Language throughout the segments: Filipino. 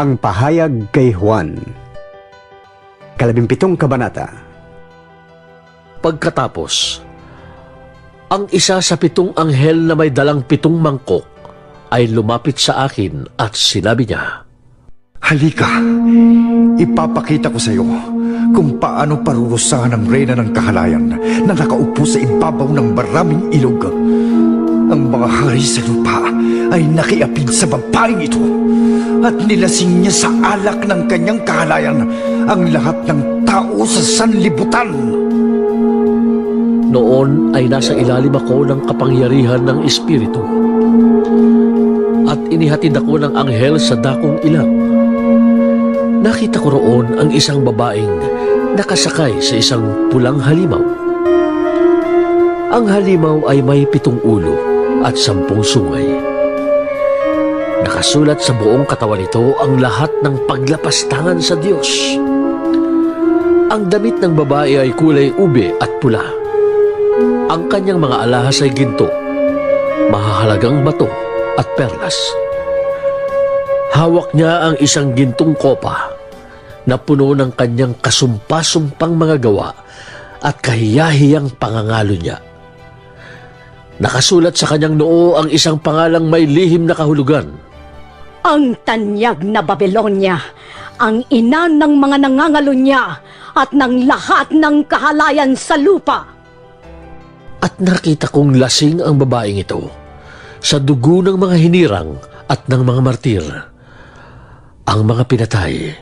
Ang pahayag kay Juan. Kalabimpitong kabanata. Pagkatapos, ang isa sa pitong anghel na may dalang pitong mangkok ay lumapit sa akin at sinabi niya, Halika, ipapakita ko sa iyo kung paano parurusahan ang reyna ng kahalayan na nakaupo sa ibabaw ng maraming ilog. Ang mga hari sa lupa ay nakiapid sa babaeng ito at nilasing niya sa alak ng kanyang kahalayan ang lahat ng tao sa sanlibutan. Noon ay nasa ilalim ako ng kapangyarihan ng Espiritu. At inihatid ako ng anghel sa dakong ilang. Nakita ko roon ang isang babaeng nakasakay sa isang pulang halimaw. Ang halimaw ay may pitong ulo at sampung sungay. Nakasulat sa buong katawan nito ang lahat ng paglapastangan sa Diyos. Ang damit ng babae ay kulay ube at pula. Ang kanyang mga alahas ay ginto, mahahalagang bato at perlas. Hawak niya ang isang gintong kopa na puno ng kanyang kasumpa-sumpang mga gawa at kahiyahiyang pangangalo niya. Nakasulat sa kanyang noo ang isang pangalang may lihim na kahulugan. Ang tanyag na Babylonia, ang ina ng mga nangangalo niya at ng lahat ng kahalayan sa lupa. At nakita kong lasing ang babaeng ito sa dugo ng mga hinirang at ng mga martir. Ang mga pinatay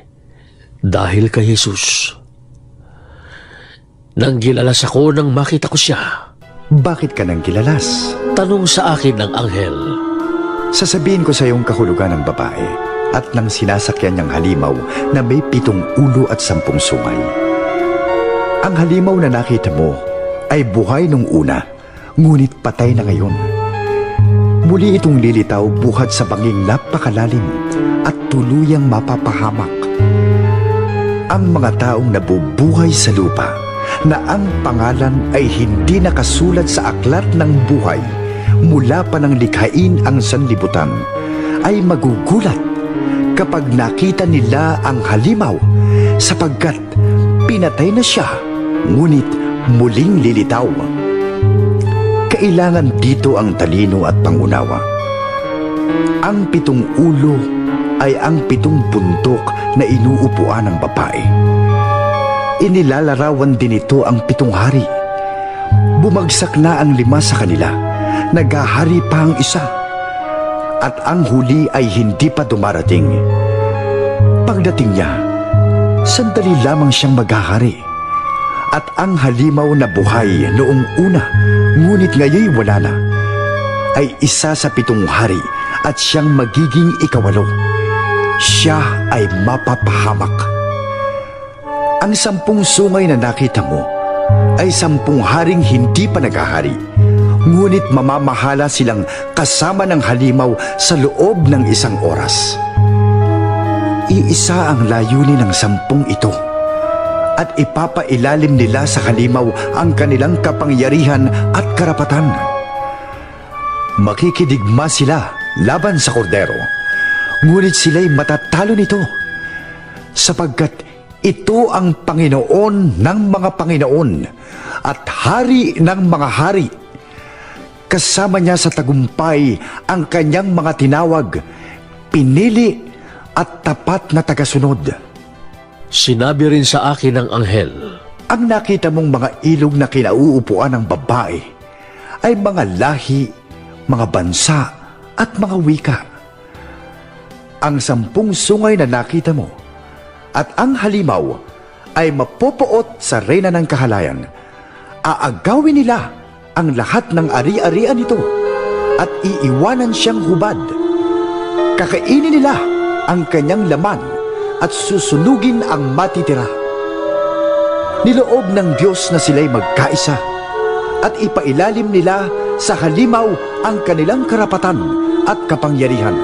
dahil kay Jesus. Nang gilalas ako nang makita ko siya, Bakit ka nang kilalas? tanong sa akin ng anghel, Sasabihin ko sa iyong kahulugan ng babae at ng sinasakyan niyang halimaw na may pitong ulo at sampung sungay. Ang halimaw na nakita mo ay buhay nung una, ngunit patay na ngayon. Muli itong lilitaw buhat sa banging napakalalim at tuluyang mapapahamak. Ang mga taong nabubuhay sa lupa na ang pangalan ay hindi nakasulat sa aklat ng buhay mula pa ng likhain ang sanlibutan ay magugulat kapag nakita nila ang halimaw sapagkat pinatay na siya ngunit muling lilitaw. Kailangan dito ang talino at pangunawa. Ang pitong ulo ay ang pitong buntok na inuupuan ng babae. Inilalarawan din ito ang pitong hari. Bumagsak na ang lima sa kanila. Nagahari pa ang isa. At ang huli ay hindi pa dumarating. Pagdating niya, sandali lamang siyang maghahari. At ang halimaw na buhay noong una, ngunit ngayon wala na, ay isa sa pitong hari at siyang magiging ikawalo. Siya ay mapapahamak. Ang sampung sungay na nakita mo ay sampung haring hindi pa naghahari. Ngunit mamamahala silang kasama ng halimaw sa loob ng isang oras. Iisa ang layunin ng sampung ito at ipapailalim nila sa halimaw ang kanilang kapangyarihan at karapatan. Makikidigma sila laban sa kordero, ngunit sila'y matatalo nito sapagkat ito ang Panginoon ng mga Panginoon at Hari ng mga Hari. Kasama niya sa tagumpay ang kanyang mga tinawag, pinili at tapat na tagasunod. sinabi rin sa akin ng anghel, Ang nakita mong mga ilog na kinauupuan ng babae ay mga lahi, mga bansa at mga wika. Ang sampung sungay na nakita mo at ang halimaw ay mapopoot sa reyna ng kahalayan. Aagawin nila ang lahat ng ari-arian nito at iiwanan siyang hubad. Kakainin nila ang kanyang laman at susunugin ang matitira. Niloob ng Diyos na sila'y magkaisa at ipailalim nila sa halimaw ang kanilang karapatan at kapangyarihan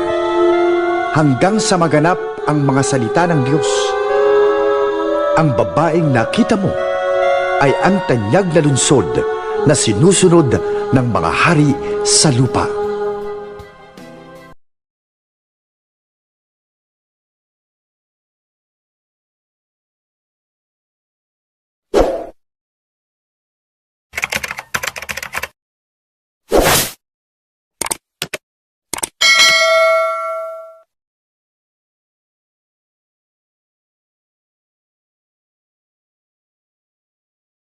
hanggang sa maganap ang mga salita ng Diyos. Ang babaeng nakita mo ay ang tanyag na lunsod na sinusunod ng mga hari sa lupa.